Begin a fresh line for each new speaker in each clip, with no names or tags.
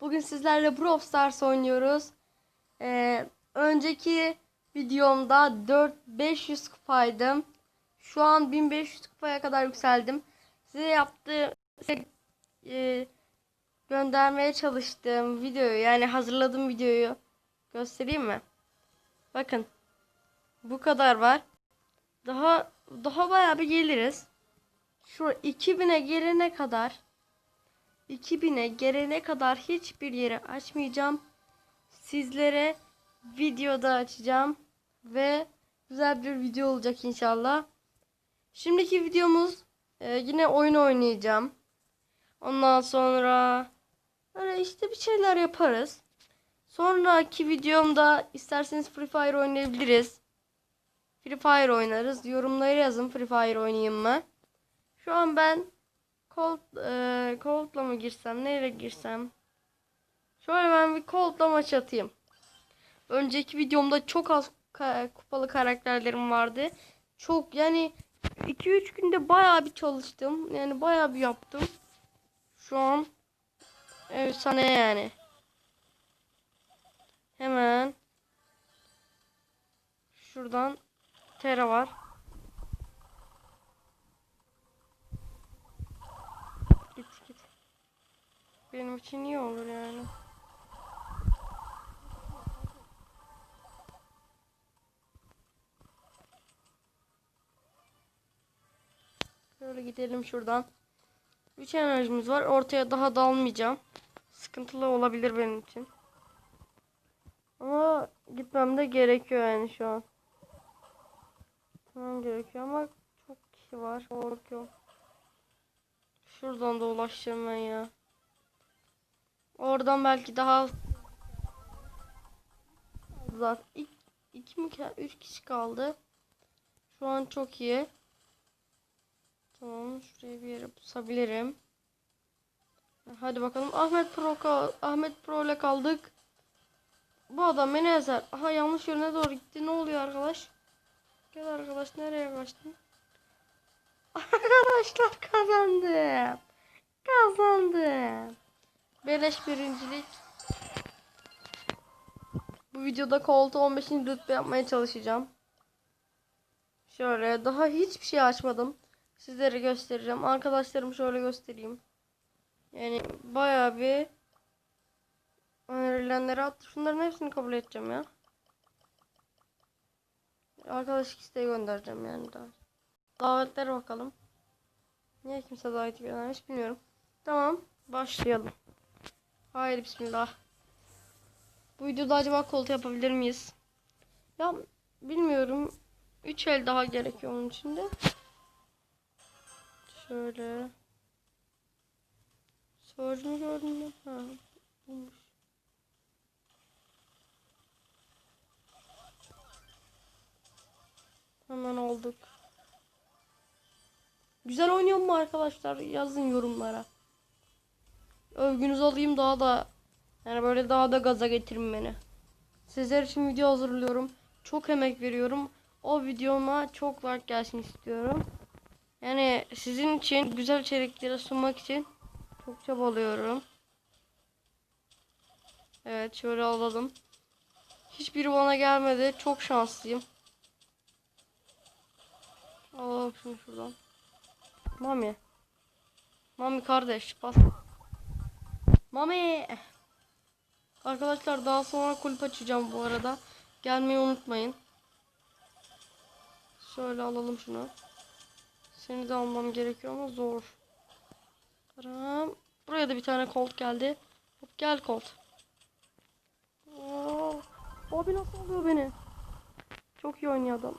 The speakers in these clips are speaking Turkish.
Bugün sizlerle Brawl Stars oynuyoruz. Ee, önceki videomda 4 500 kupaydım. Şu an 1500 kupaya kadar yükseldim. Size yaptığı size, e, göndermeye çalıştığım videoyu yani hazırladığım videoyu göstereyim mi? Bakın. Bu kadar var. Daha daha bayağı bir geliriz. Şu 2000'e gelene kadar 2000'e gelene kadar hiçbir yeri açmayacağım. Sizlere videoda açacağım ve güzel bir video olacak inşallah. Şimdiki videomuz e, yine oyun oynayacağım. Ondan sonra öyle işte bir şeyler yaparız. Sonraki videomda isterseniz Free Fire oynayabiliriz. Free Fire oynarız. Yorumlara yazın Free Fire oynayayım mı? Şu an ben Cold, e, Cold'la mı girsem? Neyle girsem? Şöyle ben bir Cold'la maç atayım. Önceki videomda çok az kupalı karakterlerim vardı. Çok yani 2-3 günde bayağı bir çalıştım. Yani bayağı bir yaptım. Şu an efsane yani. Hemen şuradan Tera var. Benim için iyi olur yani. Şöyle gidelim şuradan. 3 enerjimiz var. Ortaya daha dalmayacağım. Sıkıntılı olabilir benim için. Ama gitmem de gerekiyor yani şu an. Tamam gerekiyor ama çok kişi var. Korkuyorum. Şuradan da ulaşacağım ben ya. Oradan belki daha zaten ilk iki mi üç kişi kaldı. Şu an çok iyi. Tamam şuraya bir yere pusabilirim. Hadi bakalım Ahmet Pro Ahmet Pro ile kaldık. Bu adam beni ezer. Aha yanlış yöne doğru gitti. Ne oluyor arkadaş? Gel arkadaş nereye kaçtın? Arkadaşlar kazandım. Kazandım. Beleş birincilik. Bu videoda koltuğu 15. rütbe yapmaya çalışacağım. Şöyle daha hiçbir şey açmadım. Sizlere göstereceğim. Arkadaşlarım şöyle göstereyim. Yani bayağı bir önerilenleri attı. Şunların hepsini kabul edeceğim ya. Arkadaşlık isteği göndereceğim yani daha. Davetlere bakalım. Niye kimse daveti göndermiş bilmiyorum. Tamam başlayalım. Haydi bismillah. Bu videoda acaba koltuğu yapabilir miyiz? Ya bilmiyorum. 3 el daha gerekiyor onun için de. Şöyle. Sorunu gördün mü? Ha. bulmuş. Hemen olduk. Güzel oynuyor mu arkadaşlar? Yazın yorumlara. Övgünüzü alayım daha da yani böyle daha da gaza getirin beni. Sizler için video hazırlıyorum. Çok emek veriyorum. O videoma çok like gelsin istiyorum. Yani sizin için güzel içerikleri sunmak için çok çabalıyorum. Evet şöyle alalım. Hiçbiri bana gelmedi. Çok şanslıyım. Alalım şunu şuradan. Mami. Mami kardeş bas. Mami. Arkadaşlar daha sonra kulüp açacağım bu arada. Gelmeyi unutmayın. Şöyle alalım şunu. Seni de almam gerekiyor ama zor. Tamam. Buraya da bir tane kolt geldi. Hop gel kolt. Aa, abi nasıl alıyor beni? Çok iyi oynuyor adam.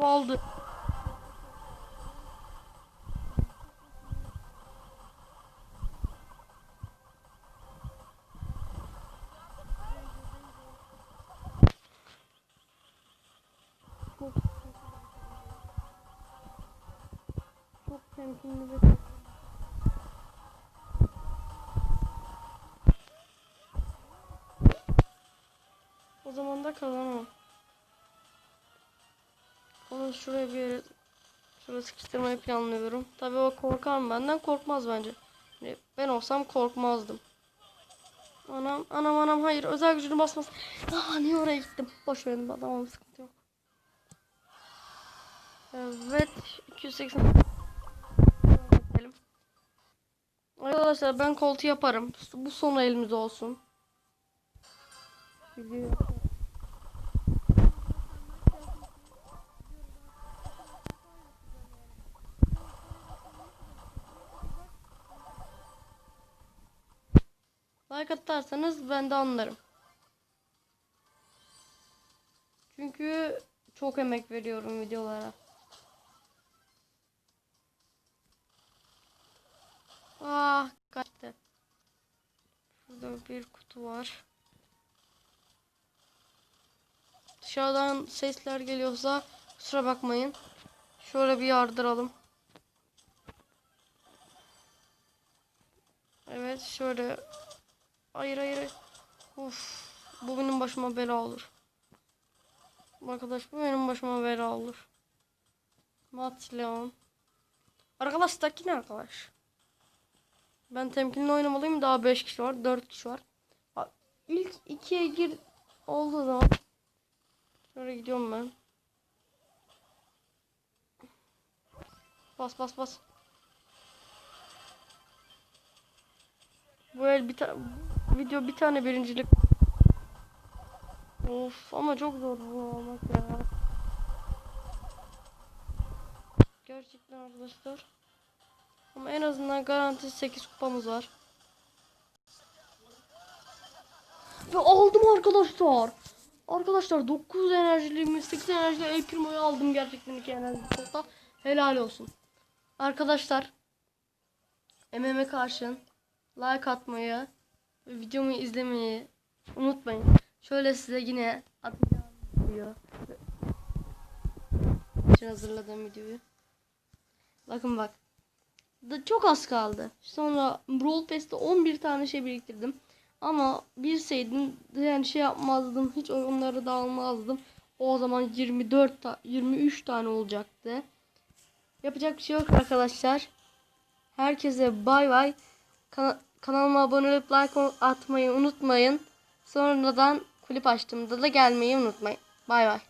Aldı. Çok çok O zaman da kazanamam. Onu şuraya bir yere Şöyle sıkıştırmayı planlıyorum. Tabii o korkar mı benden? Korkmaz bence. Ben olsam korkmazdım. Anam anam anam hayır özel gücünü basmaz. Aa niye oraya gittim? Boş verin tamam sıkıntı yok. Evet 280 Bakalım. Arkadaşlar ben koltuğu yaparım. Bu son elimiz olsun. Like atarsanız ben de anlarım. Çünkü çok emek veriyorum videolara. Bir kutu var. Dışarıdan sesler geliyorsa kusura bakmayın. Şöyle bir yardıralım. Evet şöyle. Hayır hayır. Uf, bu benim başıma bela olur. Arkadaş bu benim başıma bela olur. Mat. Arkadaş taki ne arkadaş? Ben temkinli oynamalıyım. Daha 5 kişi var. 4 kişi var. İlk ikiye gir olduğu zaman Şöyle gidiyorum ben. Bas bas bas. Bu el bir tane video bir tane birincilik. Of ama çok zor olmak ya. Gerçekten arkadaşlar. Ama en azından garanti 8 kupamız var. Ve aldım arkadaşlar. Arkadaşlar 9 enerjili 8 enerjili El Primo'yu aldım gerçekten 2 enerjili kolda. Helal olsun. Arkadaşlar MM'e karşın like atmayı ve videomu izlemeyi unutmayın. Şöyle size yine atacağım video. için hazırladığım videoyu. Bakın bak. Da çok az kaldı. Sonra Brawl Pass'te 11 tane şey biriktirdim. Ama bilseydim yani şey yapmazdım. Hiç onları da. O zaman 24 ta 23 tane olacaktı. Yapacak bir şey yok arkadaşlar. Herkese bay bay. Kana- kanalıma abone olup like atmayı unutmayın. Sonradan kulüp açtığımda da gelmeyi unutmayın. Bay bay.